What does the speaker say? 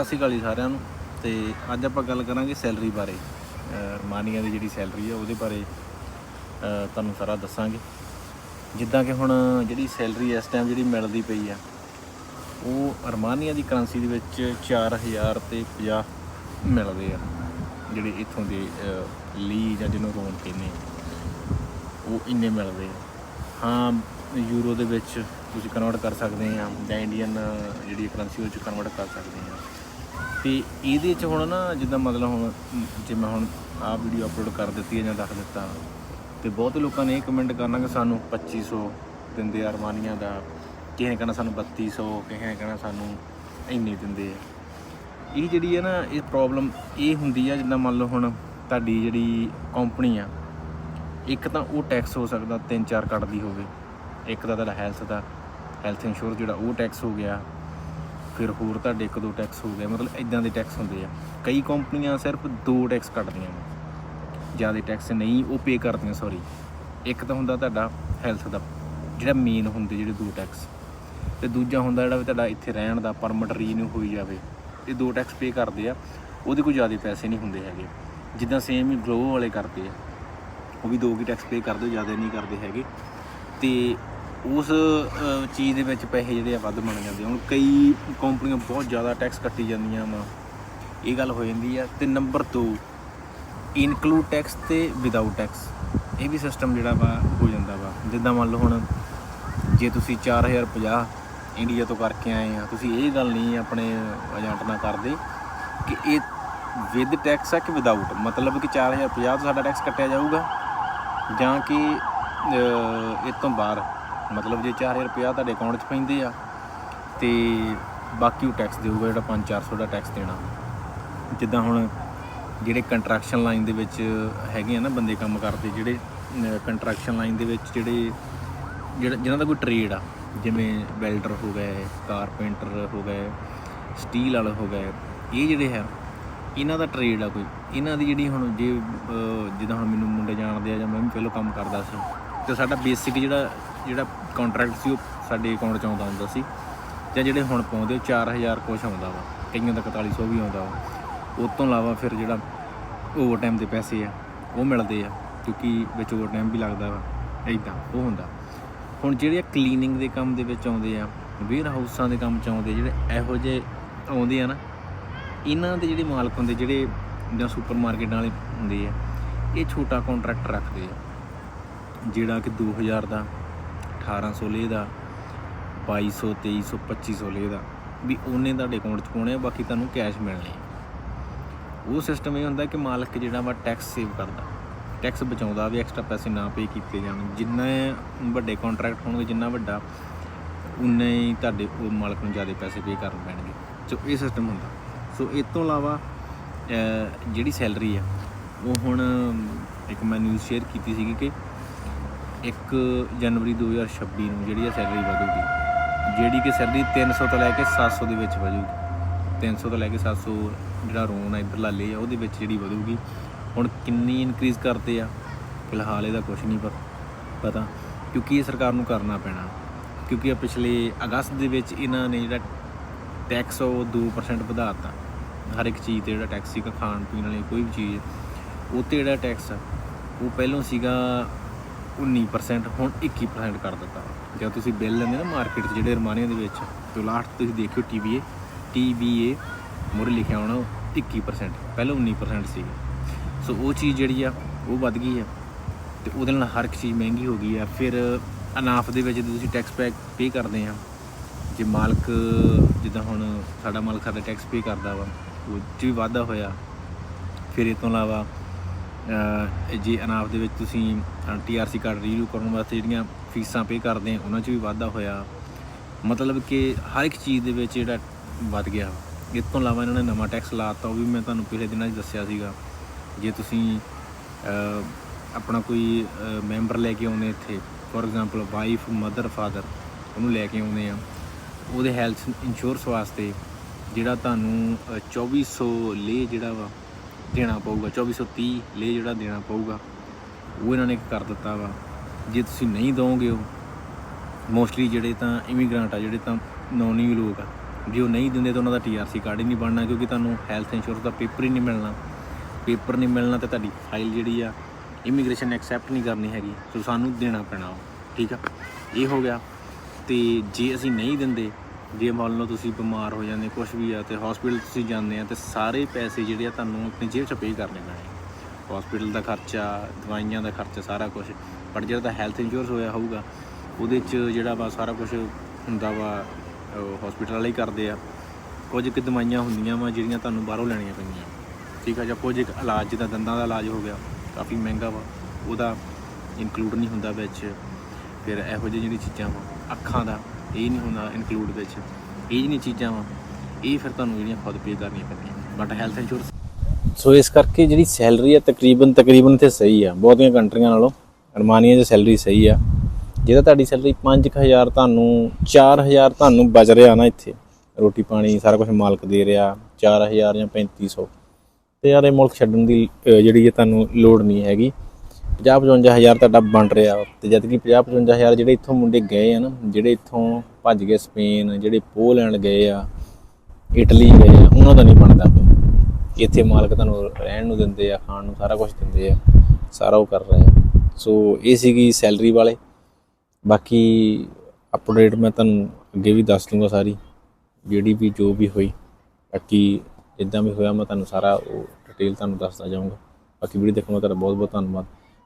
ਸਤਿ ਸ਼੍ਰੀ ਅਕਾਲ ਜੀ ਸਾਰਿਆਂ ਨੂੰ। ਤੇ ਅੱਜ ਆਪਾਂ ਗੱਲ ਕਰਾਂਗੇ ਸੈਲਰੀ ਬਾਰੇ। ਅਹ ਦੀ ਜਿਹੜੀ ਸੈਲਰੀ ਆ ਉਹਦੇ ਬਾਰੇ ਤੁਹਾਨੂੰ ਸਾਰਾ ਦੱਸਾਂਗੇ। ਜਿੱਦਾਂ ਕਿ ਹੁਣ ਜਿਹੜੀ ਸੈਲਰੀ ਇਸ ਟਾਈਮ ਜਿਹੜੀ ਮਿਲਦੀ ਪਈ ਆ ਉਹ ਅਰਮਾਨੀਆਂ ਦੀ ਕਰੰਸੀ ਦੇ ਵਿੱਚ 4000 ਤੇ 50 ਮਿਲਦੇ ਆ। ਜਿਹੜੇ ਇੱਥੋਂ ਦੇ ਅਹ, ਲੀ ਜਾਂ ਜਿਹਨੂੰ ਰੋਨ ਕਹਿੰਦੇ ਉਹ ਇੰਨੇ ਮਿਲਦੇ ਆ। ਹਾਂ ਯੂਰੋ ਦੇ ਵਿੱਚ ਤੁਸੀਂ ਕਨਵਰਟ ਕਰ ਸਕਦੇ ਆ ਜਾਂ ਇੰਡੀਅਨ ਜਿਹੜੀ ਕਰੰਸੀ ਉਹ ਚ ਕਨਵਰਟ ਕਰ ਸਕਦੇ ਆ। ਤੇ ਇਹਦੇ ਚ ਹੁਣ ਨਾ ਜਿੱਦਾਂ ਮਤਲਬ ਹੁਣ, ਜੇ ਮੈਂ ਹੁਣ ਆਹ ਵੀਡੀਓ ਅਪਲੋਡ ਕਰ ਦਿੱਤੀ ਹੈ ਜਾਂ ਦੱਸ ਦਿੱਤਾ, ਤੇ ਬਹੁਤ ਲੋਕਾਂ ਨੇ ਇਹ ਕਮੈਂਟ ਕਰਨਾ ਕਿ ਸਾਨੂੰ 2500 ਦਿੰਦੇ ਆ ਅਰਮਾਨੀਆਂ ਦਾ, ਕਿਸੇ ਨੇ ਕਹਿਣਾ ਸਾਨੂੰ 3200 ਕਿਸੇ ਨੇ ਕਹਿਣਾ ਸਾਨੂੰ ਇੰਨੇ ਦਿੰਦੇ ਆ। ਇਹ ਜਿਹੜੀ ਹੈ ਨਾ, ਇਹ ਪ੍ਰੋਬਲਮ ਇਹ ਹੁੰਦੀ ਆ ਜਿੱਦਾਂ ਮੰਨ ਲਓ ਹੁਣ ਤੁਹਾਡੀ ਜਿਹੜੀ ਕੰਪਨੀ ਆ, ਇੱਕ ਤਾਂ ਉਹ ਟੈਕਸ ਹੋ ਸਕਦਾ, ਤਿੰਨ ਚਾਰ ਕੱਟਦੀ ਹੋਵੇ। ਇੱਕ ਤਾਂ ਤੁਹਾਡਾ ਹੈਲਥ ਦਾ ਹੈਲਥ ਇੰਸ਼ੋਰੈਂਸ ਜਿਹੜਾ ਉਹ ਟੈਕਸ ਹੋ ਗਿਆ। ਫਿਰ ਹੋਰ ਤੁਹਾਡੇ ਇੱਕ ਦੋ ਟੈਕਸ ਹੋ ਗਏ, ਮਤਲਬ ਇਦਾਂ ਦੇ ਟੈਕਸ ਹੁੰਦੇ ਆ। ਕਈ ਕੰਪਨੀਆਂ ਸਿਰਫ ਦੋ ਟੈਕਸ ਕੱਟਦੀਆਂ ਨੇ। ਜ਼ਿਆਦਾ ਟੈਕਸ ਨਹੀਂ, ਉਹ ਪੇ ਕਰਦੀਆਂ ਸੌਰੀ ਇੱਕ ਤਾਂ ਹੁੰਦਾ ਤੁਹਾਡਾ ਹੈਲਥ ਦਾ, ਜਿਹੜਾ ਮੇਨ ਹੁੰਦੇ ਜਿਹੜੇ ਦੋ ਟੈਕਸ ਤੇ ਦੂਜਾ ਹੁੰਦਾ ਜਿਹੜਾ ਵੀ ਤੁਹਾਡਾ ਇੱਥੇ ਰਹਿਣ ਦਾ ਪਰਮਿਟ ਰੀਨਿਊ ਹੋਈ ਜਾਵੇ, ਇਹ ਦੋ ਟੈਕਸ ਪੇ ਕਰਦੇ ਆ। ਉਹਦੇ ਕੋਈ ਜ਼ਿਆਦਾ ਪੈਸੇ ਨਹੀਂ ਹੁੰਦੇ ਹੈਗੇ। ਜਿੱਦਾਂ ਸੇਮ ਹੀ ਗਲੋ ਵਾਲੇ ਕਰਦੇ ਆ। ਉਹ ਵੀ ਦੋ ਕੀ ਟੈਕਸ ਪੇ ਕਰਦੇ, ਜ਼ਿਆਦਾ ਨਹੀਂ ਕਰਦੇ ਹੈਗੇ। ਤੇ ਉਸ ਚੀਜ਼ ਦੇ ਵਿੱਚ ਪੈਸੇ ਜਿਹੜੇ ਆ ਵੱਧ ਬਣ ਜਾਂਦੇ ਆ। ਹੁਣ ਕਈ ਕੰਪਨੀਆਂ ਬਹੁਤ ਜ਼ਿਆਦਾ ਟੈਕਸ ਕੱਟੀ ਜਾਂਦੀਆਂ ਵਾ। ਇਹ ਗੱਲ ਹੋ ਜਾਂਦੀ ਆ। ਤੇ ਨੰਬਰ 2 ਇਨਕਲੂਡ ਟੈਕਸ ਤੇ ਵਿਦਆਊਟ ਟੈਕਸ ਇਹ ਵੀ ਸਿਸਟਮ ਜਿਹੜਾ ਵਾ ਹੋ ਜਾਂਦਾ ਵਾ। ਜਿੱਦਾਂ ਮੰਨ ਲਓ ਹੁਣ ਜੇ ਤੁਸੀਂ 4050 ਇੰਡੀਆ ਤੋਂ ਕਰਕੇ ਆਏ ਆ ਤੁਸੀਂ ਇਹ ਗੱਲ ਨਹੀਂ ਆਪਣੇ ਏਜੰਟ ਨਾਲ ਕਰਦੇ ਕਿ ਇਹ ਵਿਦ ਟੈਕਸ ਆ ਕਿ ਵਿਦਆਊਟ ਮਤਲਬ ਕਿ 4050 ਤੋਂ ਸਾਡਾ ਟੈਕਸ ਕੱਟਿਆ ਜਾਊਗਾ ਜਾਂ ਕਿ ਅਹ, ਇਹ ਤੋਂ ਬਾਹਰ? ਮਤਲਬ ਜੇ 4000 ਰੁਪਇਆ ਤੁਹਾਡੇ ਅਕਾਊਂਟ 'ਚ ਪੈਂਦੇ ਆ, ਤੇ ਬਾਕੀ ਉਹ ਟੈਕਸ ਦੇਊਗਾ ਜਿਹੜਾ 5-400 ਦਾ ਟੈਕਸ ਦੇਣਾ। ਜਿੱਦਾਂ ਹੁਣ ਜਿਹੜੇ ਕੰਟਰੈਕਸ਼ਨ ਲਾਈਨ ਦੇ ਵਿੱਚ ਹੈਗੇ ਆ ਨਾ ਬੰਦੇ ਕੰਮ ਕਰਦੇ, ਜਿਹੜੇ ਕੰਟਰੈਕਸ਼ਨ ਲਾਈਨ ਦੇ ਵਿੱਚ ਜਿਹੜੇ, ਜਿਹੜਾ ਜਿਨ੍ਹਾਂ ਦਾ ਕੋਈ ਟ੍ਰੇਡ ਆ, ਜਿਵੇਂ ਵੈਲਡਰ ਹੋ ਗਏ ਕਾਰਪੈਂਟਰ ਹੋ ਗਏ ਸਟੀਲ ਵਾਲੇ ਹੋ ਗਏ ਇਹ ਜਿਹੜੇ ਹੈ, ਇਹਨਾਂ ਦਾ ਟ੍ਰੇਡ ਆ ਕੋਈ। ਇਹਨਾਂ ਦੀ ਜਿਹੜੀ ਹੁਣ ਜੇ ਜਿੱਦਾਂ ਹੁਣ ਮੈਨੂੰ ਮੁੰਡੇ ਜਾਣਦੇ ਆ ਜਾਂ ਮੈਂ ਵੀ ਪਹਿਲਾਂ ਕੰਮ ਕਰਦਾ ਸੀ, ਤੇ ਸਾਡਾ ਬੇਸਿਕ ਜਿਹੜਾ ਜਿਹੜਾ ਕੰਟਰੈਕਟ ਸੀ, ਉਹ ਸਾਡੇ ਅਕਾਊਂਟ 'ਚ ਆਉਂਦਾ ਹੁੰਦਾ ਸੀ। ਜਾਂ ਜਿਹੜੇ ਹੁਣ ਪਾਉਂਦੇ ਉਹ 4000 ਕੁਛ ਆਉਂਦਾ ਵਾ। ਕਈਆਂ ਦਾ 4100 ਵੀ ਆਉਂਦਾ ਵਾ। ਉਸ ਤੋਂ ਇਲਾਵਾ ਫਿਰ ਜਿਹੜਾ ਓਵਰ ਟਾਈਮ ਦੇ ਪੈਸੇ ਆ, ਉਹ ਮਿਲਦੇ ਆ। ਕਿਉਂਕਿ ਵਿੱਚ ਓਵਰ ਟਾਈਮ ਵੀ ਲੱਗਦਾ ਵਾ। ਇਦਾਂ ਉਹ ਹੁੰਦਾ। ਹੁਣ ਜਿਹੜੇ ਕਲੀਨਿੰਗ ਦੇ ਕੰਮ ਦੇ ਵਿੱਚ ਆਉਂਦੇ ਆ ਵੇਅਰ ਹਾਊਸਾਂ ਦੇ ਕੰਮ ਚ ਆਉਂਦੇ ਜਿਹੜੇ ਇਹੋ ਜਿਹੇ ਆਉਂਦੇ ਆ ਨਾ, ਇਹਨਾਂ ਦੇ ਜਿਹੜੇ ਮਾਲਕ ਹੁੰਦੇ, ਜਿਹੜੇ ਜਾਂ ਸੁਪਰਮਾਰਕਟ ਵਾਲੇ ਹੁੰਦੇ ਆ, ਇਹ ਛੋਟਾ ਕੰਟਰੈਕਟ ਰੱਖਦੇ ਆ। ਜਿਹੜਾ ਕਿ 2000 ਦਾ 1800 ਲੇ ਦਾ 2200 2300 2500 ਲੇ ਦਾ। ਵੀ ਉਹਨੇ ਤੁਹਾਡੇ ਅਕਾਊਂਟ 'ਚ ਪਾਉਣੇ ਆ, ਬਾਕੀ ਤੁਹਾਨੂੰ ਕੈਸ਼ ਮਿਲਣੇ ਉਹ ਸਿਸਟਮ ਇਹ ਹੁੰਦਾ ਕਿ ਮਾਲਕ ਜਿਹੜਾ ਵਾ ਟੈਕਸ ਸੇਵ ਕਰਦਾ। ਟੈਕਸ ਬਚਾਉਂਦਾ ਵੀ ਐਕਸਟਰਾ ਪੈਸੇ ਨਾ ਪੇ ਕੀਤੇ ਜਾਣ। ਜਿੰਨਾ ਵੱਡੇ ਕੰਟਰੈਕਟ ਹੋਣਗੇ, ਜਿੰਨਾ ਵੱਡਾ, ਉਨਾ ਹੀ ਤੁਹਾਡੇ ਉਹ ਮਾਲਕ ਨੂੰ ਜ਼ਿਆਦਾ ਪੈਸੇ ਪੇ ਕਰਨ ਪੈਣਗੇ। ਸੋ ਇਹ ਸਿਸਟਮ ਹੁੰਦਾ। ਸੋ ਇਸ ਤੋਂ ਇਲਾਵਾ ਜਿਹੜੀ ਸੈਲਰੀ ਆ, ਉਹ ਹੁਣ ਇੱਕ ਮੈਂ ਨਿਊਜ਼ ਸ਼ੇਅਰ ਕੀਤੀ ਸੀਗੀ ਕਿ 1 ਜਨਵਰੀ 2026 ਨੂੰ ਜਿਹੜੀ ਆ ਸੈਲਰੀ ਵਧੂਗੀ, ਜਿਹੜੀ ਕਿ ਸੈਲਰੀ 300 ਤੋਂ ਲੈ ਕੇ 700 ਦੇ ਵਿੱਚ ਵਧੂਗੀ। 300 ਤੋਂ ਲੈ ਕੇ 700 ਜਿਹੜਾ ਰੋਨ ਆ, ਇੱਧਰਲਾ ਲੇ ਆ, ਉਹਦੇ ਵਿੱਚ ਜਿਹੜੀ ਵਧੂਗੀ, ਹੁਣ ਕਿੰਨੀ ਇਨਕਰੀਜ਼ ਕਰਦੇ ਆ, ਫਿਲਹਾਲ ਇਹਦਾ ਕੁਝ ਨਹੀਂ ਪ- ਪਤਾ, ਕਿਉਂਕਿ ਇਹ ਸਰਕਾਰ ਨੂੰ ਕਰਨਾ ਪੈਣਾ। ਕਿਉਂਕਿ ਆ ਪਿਛਲੇ ਅਗਸਤ ਦੇ ਵਿੱਚ ਇਹਨਾਂ ਨੇ ਜਿਹੜਾ ਟੈਕਸ ਉਹ 2% ਵਧਾਤਾ। ਹਰ ਇੱਕ ਚੀਜ਼ ਤੇ ਜਿਹੜਾ ਟੈਕਸ ਸੀਗਾ ਖਾਣ ਪੀਣ ਵਾਲੀ ਕੋਈ ਵੀ ਚੀਜ਼, ਉਹ ਤੇ ਜਿਹੜਾ ਟੈਕਸ ਆ, ਉਹ ਪਹਿਲਾਂ ਸੀਗਾ 19% ਹੁਣ 21% ਕਰ ਦਿੱਤਾ। ਜਦ ਤੁਸੀਂ ਬਿੱਲ ਲੈਂਦੇ ਨਾ ਮਾਰਕੀਟ 'ਚ ਜਿਹੜੇ ਰਮਾਨੀਆਂ ਦੇ ਵਿੱਚ, ਤੇ ਲਾਸਟ ਤੁਸੀਂ ਦੇਖਿਓ TBA TBA ਮੁਰੇ ਲਿਖਿਆ ਹੋਣਾ ਉਹ 21% ਪਹਿਲਾਂ 19% ਸੀ ਸੋ ਉਹ ਚੀਜ਼ ਜਿਹੜੀ ਆ, ਉਹ ਵੱਧ ਗਈ ਆ। ਤੇ ਉਹਦੇ ਨਾਲ ਹਰ ਇੱਕ ਚੀਜ਼ ਮਹਿੰਗੀ ਹੋ ਗਈ ਆ। ਫਿਰ ਅਨਾਫ ਦੇ ਵਿੱਚ ਜਦੋਂ ਤੁਸੀਂ ਟੈਕਸ ਪੈਕ ਪੇ ਕਰਦੇ ਆ, ਜੇ ਮਾਲਕ ਜਿੱਦਾਂ ਹੁਣ ਸਾਡਾ ਮਾਲਕ ਸਾਡਾ ਟੈਕਸ ਪੇ ਕਰਦਾ ਵਾ, ਉਹ 'ਚ ਵੀ ਵਾਧਾ ਹੋਇਆ। ਫਿਰ ਇਹ ਤੋਂ ਇਲਾਵਾ ਜੇ ਅਨਾਪ ਦੇ ਵਿੱਚ ਤੁਸੀਂ ਟੀਆਰਸੀ ਕਾਰਡ ਰੀਨਿਊ ਕਰਨ ਵਾਸਤੇ ਜਿਹੜੀਆਂ ਫੀਸਾਂ ਪੇ ਕਰਦੇ ਆ ਉਹਨਾਂ 'ਚ ਵੀ ਵਾਧਾ ਹੋਇਆ। ਮਤਲਬ ਕਿ ਹਰ ਇੱਕ ਚੀਜ਼ ਦੇ ਵਿੱਚ ਜਿਹੜਾ ਵੱਧ ਗਿਆ। ਇਸ ਤੋਂ ਇਲਾਵਾ ਇਹਨਾਂ ਨੇ ਨਵਾਂ ਟੈਕਸ ਲਾਤਾ ਉਹ ਵੀ ਮੈਂ ਤੁਹਾਨੂੰ ਪਿਛਲੇ ਦਿਨਾਂ 'ਚ ਦੱਸਿਆ ਸੀਗਾ। ਜੇ ਤੁਸੀਂ ਆਪਣਾ ਕੋਈ ਮੈਂਬਰ ਲੈ ਕੇ ਆਉਂਦੇ ਇੱਥੇ for example wife mother father ਉਹਨੂੰ ਲੈ ਕੇ ਆਉਂਦੇ ਆ ਉਹਦੇ ਹੈਲਥ ਇੰਸ਼ੋਰੈਂਸ ਵਾਸਤੇ ਜਿਹੜਾ ਤੁਹਾਨੂੰ ਅਹ, 2400 ਲੇ ਜਿਹੜਾ ਵਾ ਦੇਣਾ ਪਊਗਾ 2430 ਲੇ ਜਿਹੜਾ ਦੇਣਾ ਪਊਗਾ, ਉਹ ਇਹਨਾਂ ਨੇ ਕਰ ਦਿੱਤਾ ਵਾ। ਜੇ ਤੁਸੀਂ ਨਹੀਂ ਦੋਗੇ ਉਹ ਮੋਸਟਲੀ ਜਿਹੜੇ ਤਾਂ ਇਮੀਗ੍ਰੈਂਟ ਆ, ਜਿਹੜੇ ਤਾਂ ਨੌਨੀ ਲੋਕ ਆ, ਜੇ ਉਹ ਨਹੀਂ ਦਿੰਦੇ ਤਾਂ ਉਹਨਾਂ ਦਾ ਟੀਆਰਸੀ ਕਾਰਡ ਹੀ ਨਹੀਂ ਬਣਨਾ, ਕਿਉਂਕਿ ਤੁਹਾਨੂੰ ਹੈਲਥ ਇੰਸ਼ੋਰੈਂਸ ਦਾ ਪੇਪਰ ਹੀ ਨਹੀਂ ਮਿਲਣਾ। ਪੇਪਰ ਨਹੀਂ ਮਿਲਣਾ ਤੇ ਤੁਹਾਡੀ ਫਾਈਲ ਜਿਹੜੀ ਆ ਇਮੀਗ੍ਰੇਸ਼ਨ ਐਕਸੈਪਟ ਨਹੀਂ ਕਰਨੀ ਹੈਗੀ। ਸੋ ਸਾਨੂੰ ਦੇਣਾ ਪੈਣਾ ਉਹ, ਠੀਕ ਆ? ਇਹ ਹੋ ਗਿਆ। ਤੇ ਜੇ ਅਸੀਂ ਨਹੀਂ ਦਿੰਦੇ ਜੇ ਮੰਨ ਲਓ ਤੁਸੀਂ ਬਿਮਾਰ ਹੋ ਜਾਂਦੇ ਕੁਝ ਵੀ ਆ ਤੇ ਹਸਪੀਟਲ ਤੁਸੀਂ ਜਾਂਦੇ ਆ ਤੇ ਸਾਰੇ ਪੈਸੇ ਜਿਹੜੇ ਆ ਤੁਹਾਨੂੰ ਆਪਣੀ ਜੇਬ 'ਚ ਪੇ ਕਰਨੇ ਪੈਣੇ। ਹਸਪੀਟਲ ਦਾ ਖਰਚਾ, ਦਵਾਈਆਂ ਦਾ ਖਰਚਾ, ਸਾਰਾ ਕੁਝ ਪਰ ਜਿਹੜਾ ਤਾਂ ਹੈਲਥ ਇੰਸ਼ੋਰੈਂਸ ਹੋਇਆ ਹੋਊਗਾ, ਉਹਦੇ 'ਚ ਜਿਹੜਾ ਵਾ ਸਾਰਾ ਕੁਝ ਹੁੰਦਾ ਵਾ ਹਸਪੀਟਲ ਵਾਲੇ ਹੀ ਕਰਦੇ ਆ। ਕੁਝ ਕੁ ਦਵਾਈਆਂ ਹੁੰਦੀਆਂ ਵਾ ਜਿਹੜੀਆਂ ਤੁਹਾਨੂੰ ਬਾਹਰੋਂ ਲੈਣੀਆਂ ਪੈਂਦੀਆਂ। ਠੀਕ ਆ, ਜਾਂ ਕੁਝ ਇੱਕ ਇਲਾਜ, ਜਿੱਦਾਂ ਦੰਦਾਂ ਦਾ ਇਲਾਜ ਹੋ ਗਿਆ, ਕਾਫੀ ਮਹਿੰਗਾ ਵਾ, ਉਹਦਾ ਇਨਕਲੂਡ ਨਹੀਂ ਹੁੰਦਾ ਵਿੱਚ। ਫਿਰ ਇਹੋ ਜਿਹੀ ਜਿਹੜੀ ਚੀਜ਼ਾਂ ਵਾ, ਅੱਖਾਂ ਦਾ ਇਹ ਨਹੀਂ ਹੁੰਦਾ ਇਨਕਲੂਡ ਵਿੱਚ। ਇਹ ਜਿਹੜੀਆਂ ਚੀਜ਼ਾਂ ਵਾ। ਇਹ ਫਿਰ ਤੁਹਾਨੂੰ ਜਿਹੜੀਆਂ ਖੁਦ ਪੇ ਕਰਨੀਆਂ ਪੈਂਦੀਆਂ। ਬਟ ਹੈਲਥ ਇੰਸ਼ੋਰੈਂਸ ਸੋ ਇਸ ਕਰਕੇ ਜਿਹੜੀ ਸੈਲਰੀ ਆ ਤਕਰੀਬਨ ਤਕਰੀਬਨ ਤੇ ਸਹੀ ਆ। ਬਹੁਤੀਆਂ ਕੰਟਰੀਆਂ ਨਾਲੋਂ ਅਰਮਾਨੀਆ 'ਚ ਸੈਲਰੀ ਸਹੀ ਆ। ਜਿਹਦਾ ਤੁਹਾਡੀ ਸੈਲਰੀ 5000 ਤੁਹਾਨੂੰ 4000 ਤੁਹਾਨੂੰ ਬਚ ਰਿਹਾ ਨਾ ਇੱਥੇ। ਰੋਟੀ ਪਾਣੀ, ਸਾਰਾ ਕੁਝ ਮਾਲਕ ਦੇ ਰਿਹਾ 4000 ਜਾਂ 3500 ਤੇ ਯਾਰ ਇਹ ਮੁਲਕ ਛੱਡਣ ਦੀ ਜਿਹੜੀ ਹੈ ਤੁਹਾਨੂੰ ਲੋੜ ਨਹੀਂ ਹੈਗੀ। 50 55000 ਤੁਹਾਡਾ ਬਣ ਰਿਹਾ ਤੇ ਜਦ ਕਿ 50 55000 ਜਿਹੜੇ ਇੱਥੋਂ ਮੁੰਡੇ ਗਏ ਆ ਨਾ, ਜਿਹੜੇ ਇੱਥੋਂ ਭੱਜ ਗਏ ਸਪੇਨ, ਜਿਹੜੇ ਪੋਲੈਂਡ ਗਏ ਆ, ਇਟਲੀ ਗਏ ਆ, ਉਹਨਾਂ ਦਾ ਨਹੀਂ ਬਣਦਾ ਪਿਆ। ਇੱਥੇ ਮਾਲਕ ਤੁਹਾਨੂੰ ਰਹਿਣ ਨੂੰ ਦਿੰਦੇ ਆ, ਖਾਣ ਨੂੰ ਸਾਰਾ ਕੁਝ ਦਿੰਦੇ ਆ, ਸਾਰਾ ਉਹ ਕਰ ਰਹੇ ਆ। ਸੋ ਇਹ ਸੀਗੀ ਸੈਲਰੀ ਵਾਲੇ। ਬਾਕੀ ਅਪਡੇਟ ਮੈਂ ਤੁਹਾਨੂੰ ਅੱਗੇ ਵੀ ਦੱਸ ਦੂੰਗਾ ਸਾਰੀ, ਜਿਹੜੀ ਵੀ ਜੋ ਵੀ ਹੋਈ। ਬਾਕੀ ਜਿੱਦਾਂ ਵੀ ਹੋਇਆ ਮੈਂ ਤੁਹਾਨੂੰ ਸਾਰਾ ਉਹ ਡਿਟੇਲ ਤੁਹਾਨੂੰ ਦੱਸਦਾ ਜਾਊਂਗਾ। ਬਾਕੀ ਵੀਡੀਓ ਦੇਖਣ ਦਾ ਤੁਹਾਡਾ ਬਹੁਤ ਬਹੁਤ ਧੰਨਵਾਦ।